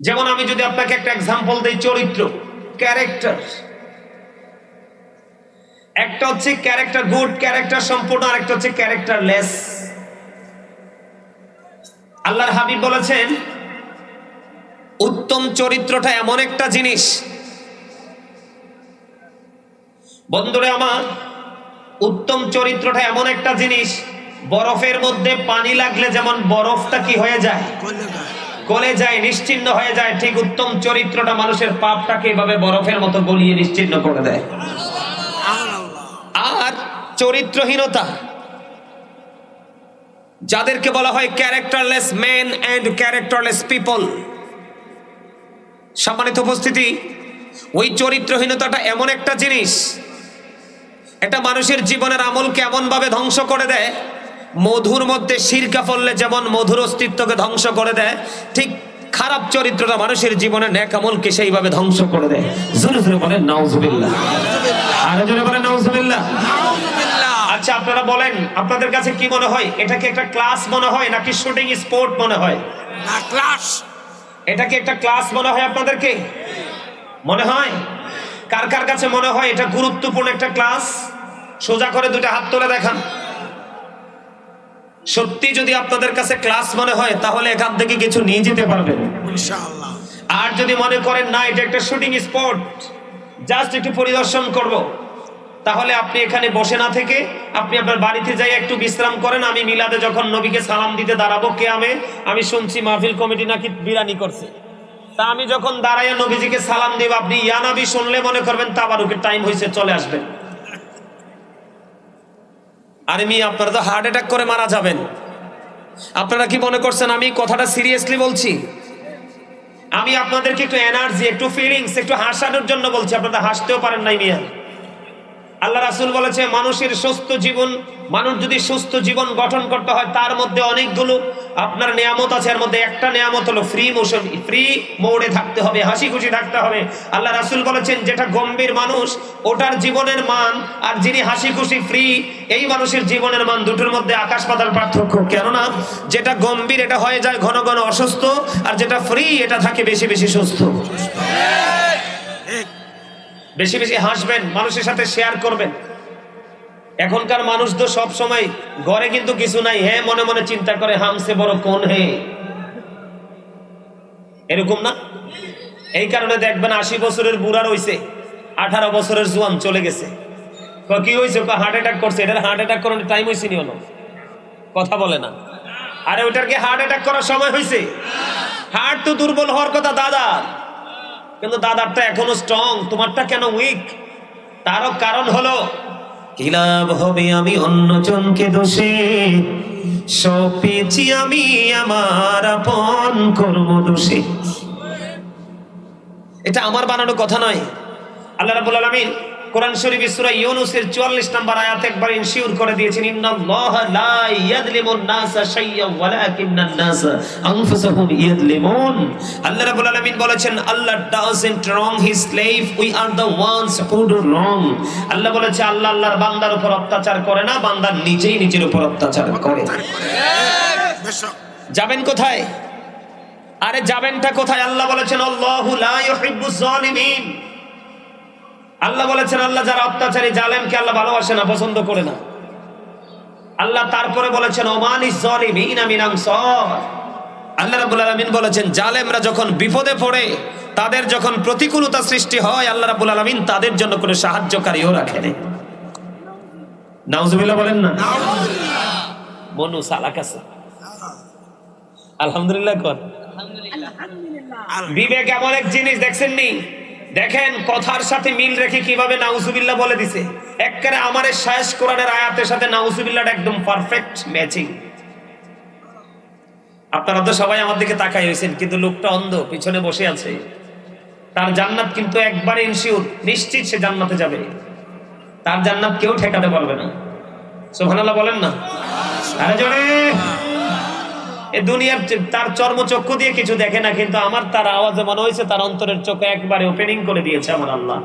যেমন আমি যদি আপনাকে একটা এক্সাম্পল দেই চরিত্র ক্যারেক্টার একটা হচ্ছে ক্যারেক্টার গুড ক্যারেক্টার সম্পূর্ণ আর একটা হচ্ছে ক্যারেক্টার লেস আল্লাহর হাবিব বলেছেন, উত্তম চরিত্রটা এমন একটা জিনিস। বন্ধুরে আমার, উত্তম চরিত্রটা এমন একটা জিনিস, বরফের মধ্যে পানি লাগলে যেমন বরফটা কি হয়ে যায়? গলে যায়, নিশ্চিন্ন হয়ে যায়, ঠিক উত্তম চরিত্রটা মানুষের পাপটাকে এভাবে বরফের মতো গলিয়ে নিশ্চিন্ন করে দেয়। আর চরিত্রহীনতা, যাদেরকে বলা হয় characterless men and characterless people সম্মানিত উপস্থিতি, ওই চরিত্রহীনতাটা এমন একটা জিনিস, এটা মানুষের জীবনের আমলকে এমন ভাবে ধ্বংস করে দেয় মধুর মধ্যে সিরকা ফললে যেমন মধুর অস্তিত্বকে ধ্বংস করে দেয় ঠিক খারাপ চরিত্রটা মানুষের জীবনে ন্যাক আমলকে সেইভাবে ধ্বংস করে দেয়। জোরে জোরে বলেন নাউজুবিল্লাহ। আরও জোরে বলেন নাউজুবিল্লাহ। আচ্ছা আপনারা বলেন আপনাদের কাছে কি মনে হয়? এটাকে একটা ক্লাস মনে হয় নাকি শুটিং স্পোর্ট মনে হয়? না ক্লাস। এটাকে একটা ক্লাস মনে হয় আপনাদেরকে? মনে হয়? কার কার কাছে মনে হয় এটা গুরুত্বপূর্ণ একটা ক্লাস? সোজা করে দুটো হাত তুলে দেখান। সত্যি যদি আপনাদের কাছে ক্লাস মনে হয় তাহলে এখান থেকে কিছু নিয়ে যেতে পারবেন। আর যদি মনে করেন না এটা একটা শুটিং স্পট জাস্ট একটু পরিদর্শন করব তাহলে আপনি এখানে বসে না থেকে আপনি আপনার বাড়িতে যাই একটু বিশ্রাম করেন। আমি মিলাদে যখন নবীকে সালাম দিতে দাঁড়াবো কে আমি আমি শুনছি মাহফিল কমিটি নাকি বিরানি করছে। তা আমি যখন দাঁড়াইয়া নবীজিকে সালাম দিব আপনি ইয়ানাবি শুনলে মনে করবেন তা তাবারুকের টাইম হয়েছে চলে আসবেন। আরে মি আপনারা তো হার্ট অ্যাটাক করে মারা যাবেন। আপনারা কি মনে করছেন আমি কথাটা সিরিয়াসলি বলছি? আমি আপনাদেরকে একটু এনার্জি একটু ফিলিংস একটু হাসানোর জন্য বলছি, আপনারা হাসতেও পারেন নাই মিয়া। আল্লাহ রাসুল বলেছে, মানুষের সুস্থ জীবন, মানুষ যদি সুস্থ জীবন গঠন করতে হয়, তার মধ্যে অনেকগুলো আপনার নিয়ামত আছে এর মধ্যে একটা নিয়ামত হলো ফ্রি মোশন ফ্রি মোড়ে থাকতে হবে হাসি খুশি থাকতে হবে। আল্লাহ রাসুল বলেছেন যেটা গম্ভীর মানুষ ওটার জীবনের মান আর যিনি হাসি খুশি ফ্রি এই মানুষের জীবনের মান দুটোর মধ্যে আকাশ পাতাল পার্থক্য। কেননা যেটা গম্ভীর এটা হয়ে যায় ঘন ঘন অসুস্থ আর যেটা ফ্রি এটা থাকে বেশি বেশি সুস্থ। বেশি বেশি হাসবেন মানুষের সাথে শেয়ার করবেন। এখনকার মানুষ তো সব সময় ঘরে কিন্তু কিছু নাই হ্যাঁ মনে মনে চিন্তা করে হামসে বড় কোন হে? এরকম না? এই কারণে দেখবেন আশি বছরের বুড়া রইছে, আঠারো বছরের জোয়ান চলে গেছে। কি হয়েছে হার্ট অ্যাটাক করছে। এটার হার্ট অ্যাটাক করার টাইম হয়েছে নি হলো কথা বলে না। আরে ওটার কি হার্ট অ্যাটাক করার সময় হয়েছে হার্ট তো দুর্বল হওয়ার কথা দাদা। কিন্তু দাদারটা এখনও স্ট্রং তোমারটা কেন উইক তারও কারণ হলো কি লাভ হবে আমি অন্য জনকে দোষে? সব পেয়েছি আমি, আমার আপন কর্ম দোষে। এটা আমার বানানো কথা নয়। আল্লাহ রাবুল আলামিন কোরআন শরীফ সূরা ইউনূসের 44 নম্বর আয়াত একবার ইনশিওর করে দিয়েছেন, ইন্নাল্লাহ লা নাসা ওয়ালাকিন্নান নাসা আনফুসাহুম আল্লাহ রাব্বুল আলামিন বলেছেন, Allah doesn't wrong his slave we are ones who do wrong Allah বলেছে, আল্লাহ আল্লাহর বান্দার উপর অত্যাচার করে না, বান্দা নিজেই নিজের উপর অত্যাচার করে। যাবেন কোথায়? আরে যাবেনটা কোথায়? আল্লাহ বলেছেন, আল্লাহু লা ইউহিব্বুজ জালিমিন। আল্লাহ বলেছেন আল্লাহ যারা অত্যাচারী জালেমকে আল্লাহ ভালোবাসে না পছন্দ করে না। আল্লাহ তারপরে বলেছেন মিন আনসার। আল্লাহ রাব্বুল আলামিন বলেছেন জালেমরা যখন বিপদে পড়ে তাদের যখন প্রতিকূলতা সৃষ্টি হয় আল্লাহ রাব্বুল আলামিন তাদের জন্য কোনো সাহায্যকারীও রাখেন নাউজুবিল্লাহ বলেন না। মনু সালাক আছে। আলহামদুলিল্লাহ কর। বিবেক এমন এক জিনিস দেখছেন নি দেখেন, কথার সাথে মিল রেখে কীভাবে নাউজুবিল্লাহ বলে দিছে? একবারে আমারে শেষ কোরআনের আয়াতের সাথে নাউজুবিল্লাহটা একদম পারফেক্ট ম্যাচিং আপনারা তো সবাই আমার দিকে তাকাই হয়েছেন কিন্তু লোকটা অন্ধ, পিছনে বসে আছে। তার জান্নাত কিন্তু একবার ইনশিওর নিশ্চিত সে জান্নাতে যাবে। তার জান্নাত কেউ ঠেকাতে পারবে না। সুবহানাল্লাহ বলেন না? আরে জোরে! দুনিয়ার তার চর্মচক্ষু দিয়ে কিছু দেখে না, কিন্তু আমার তার আওয়াজে মনে হয়েছে তার অন্তরের চোখে একবারে ওপেনিং করে দিয়েছে আমার আল্লাহ।